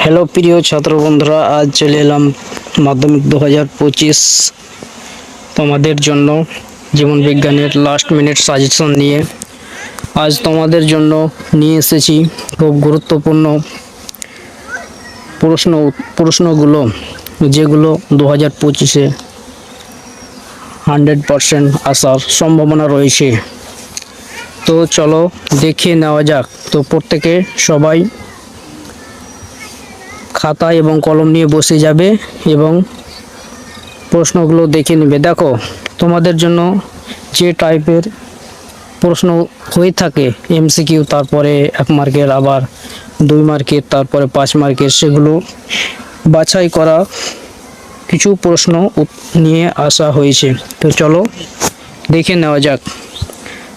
Hello প্রিয় ছাত্র বন্ধুরা, আজ চলে এলাম মাধ্যমিক দু হাজার পঁচিশ তোমাদের জন্য জীবন বিজ্ঞানের লাস্ট মিনিট সাজেশন নিয়ে। আজ তোমাদের জন্য নিয়ে এসেছি খুব গুরুত্বপূর্ণ প্রশ্ন, প্রশ্নগুলো, যেগুলো দু হাজার পঁচিশে হান্ড্রেড পারসেন্ট আসার সম্ভাবনা রয়েছে। তো চলো দেখে নেওয়া যাক। তো প্রত্যেকে সবাই খাতা এবং কলম নিয়ে বসে যাবে এবং প্রশ্নগুলো দেখে নেবে। দেখো, তোমাদের জন্য যে টাইপের প্রশ্ন হয়ে থাকে এমসিকিউ তারপরে এক মার্কের, আবার দুই মার্কের, তারপরে পাঁচ মার্কের, সেগুলো বাছাই করা কিছু প্রশ্ন নিয়ে আসা হয়েছে। তো চলো, দেখে নেওয়া যাক।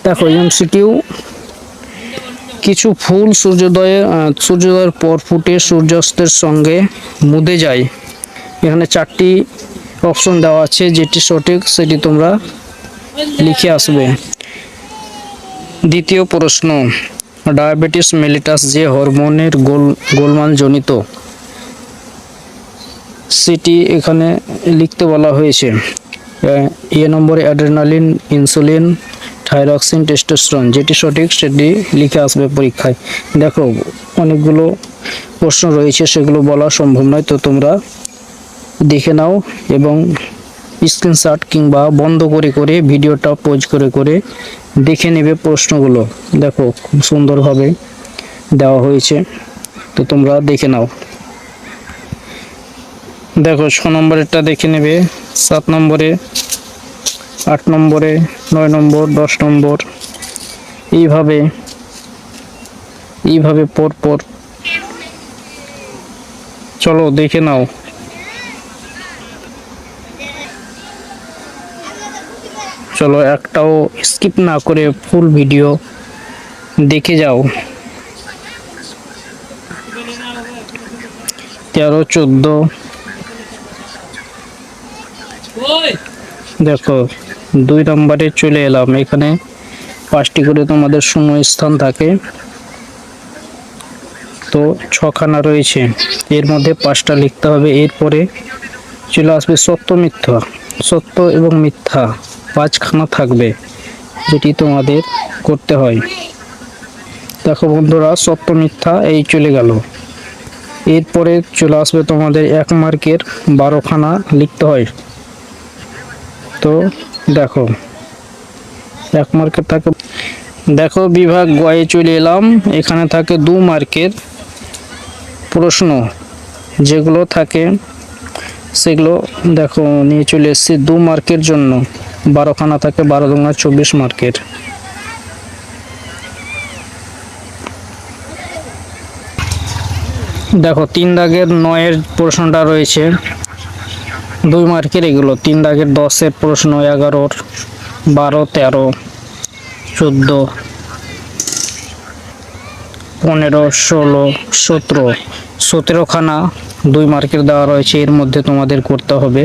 দেখো এমসিকিউ কিছু ফুল সূর্যোদয়ে সূর্যোদয়ের পর ফুটে সূর্যাস্তের সঙ্গে মুদে যায়। এখানে চারটি অপশন দেওয়া আছে, যেটি সঠিক সেটি তোমরা লিখে আসবে। দ্বিতীয় প্রশ্ন, ডায়াবেটিস মেলিটাস যে হরমোনের গোল গোলমাল জনিত সেটি এখানে লিখতে বলা হয়েছে। এ নম্বরে অ্যাড্রেনালিন, ইনসুলিন থাইরক্সিন টেস্টোস্টেরন যেটি সঠিক সেটি লিখে আসবে পরীক্ষায়। দেখো, অনেকগুলো প্রশ্ন রয়েছে, সেগুলো বলা সম্ভব নয়, তো তোমরা দেখে নাও এবং স্ক্রিনশট কিংবা বন্ধ করে করে ভিডিওটা পোজ করে করে দেখে নেবে প্রশ্নগুলো। দেখো, খুব সুন্দরভাবে দেওয়া হয়েছে, তো তোমরা দেখে নাও। দেখো, ছ নম্বরেরটা দেখে নেবে, সাত নম্বরে, আট নম্বরে নয় নম্বর দশ নম্বর। এইভাবে এইভাবে পর পর। চলো দেখে নাও। চলো একটাও স্কিপ না করে ফুল ভিডিও দেখে যাও। তেরো চোদ্দ। দেখো দুই নম্বরে চলে এলাম। এখানে পাঁচটি করে তোমাদের শূন্য স্থান থাকে। তো ছখানা রয়েছে। এর মধ্যে পাঁচটা লিখতে হবে। এরপরে চলে আসবে সত্য মিথ্যা। সত্য এবং মিথ্যা পাঁচখানা থাকবে, যেটি তোমাদের করতে হয়। দেখো বন্ধুরা, সত্য মিথ্যা এই চলে গেল। এরপরে চলে আসবে তোমাদের এক মার্কের বারোখানা লিখতে হয়। তো দেখো, এক মার্কের থাকে। দেখো বিভাগ গয়ে চলে এলাম, এখানে থাকে দু মার্কের প্রশ্ন। যেগুলো থাকে, সেগুলো দেখো নিয়ে চলে এসেছি দু মার্কের জন্য। বারোখানা থাকে, বারো দুগুণা চব্বিশ মার্কের দেখো তিন দাগের নয়ের প্রশ্নটা রয়েছে। দুই মার্কের এগুলো, তিন দাগের দশের প্রশ্ন, এগারোর বারো, তেরো, চোদ্দ, পনেরো, ষোলো, সতেরো। সতেরোখানা দুই মার্কের দেওয়া রয়েছে, এর মধ্যে তোমাদের করতে হবে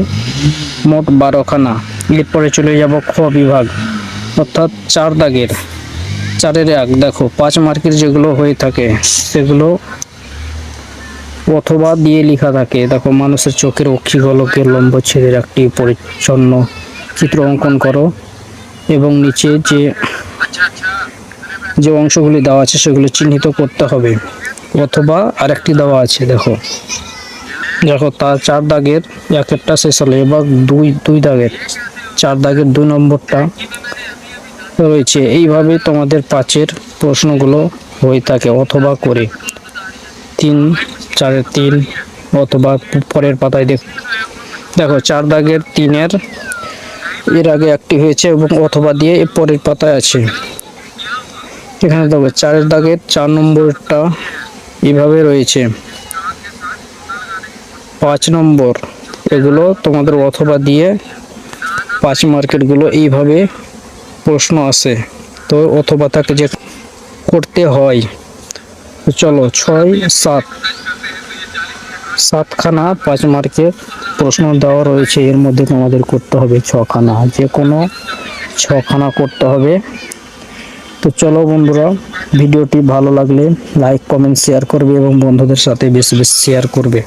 মোট বারোখানা। এরপরে চলে যাব খ বিভাগ। অর্থাৎ চার দাগের, চারের এক। দেখো, পাঁচ মার্কের যেগুলো হয়ে থাকে, সেগুলো অথবা দিয়ে লেখা থাকে। দেখো, মানুষের চোখের অক্ষি গোলকের লম্ব ছেদের একটি পরিচ্ছন্ন চিত্র অঙ্কন করো। এবং নিচে যে যে অংশগুলি দেওয়া আছে, সেগুলো চিহ্নিত করতে হবে। অথবা আরেকটি দেওয়া আছে, দেখো। দেখো, তার চার দাগের এক একটা শেষ হলো, এবার দুই দুই দাগের, চার দাগের দুই নম্বরটা রয়েছে। এইভাবে তোমাদের পাঁচের প্রশ্নগুলো হয়ে থাকে, অথবা করে। তিন চারের তিন অথবা পরের পাতায় দেখ দেখো, চার দাগের তিনের এর আগে একটি হয়েছে এবং অথবা দিয়ে এর পরের পাতায় আছে। এখানে দেখো, চারের দাগের চার নম্বরটা এভাবে রয়েছে। পাঁচ নম্বর, এগুলো তোমাদের অথবা দিয়ে পাঁচ মার্কেটগুলো এইভাবে প্রশ্ন আসে। তো অথবা তাকে যে করতে হয়। চলো, ছয়, সাত। সাতখানা পাঁচ মার্কের প্রশ্ন দেওয়া রয়েছে। এর মধ্যে তোমাদের করতে হবে ছখানা। যে কোনো ছখানা করতে হবে। তো চলো বন্ধুরা, ভিডিওটি ভালো লাগলে লাইক কমেন্ট শেয়ার করবে এবং বন্ধুদের সাথে বেশি বেশি শেয়ার করবে।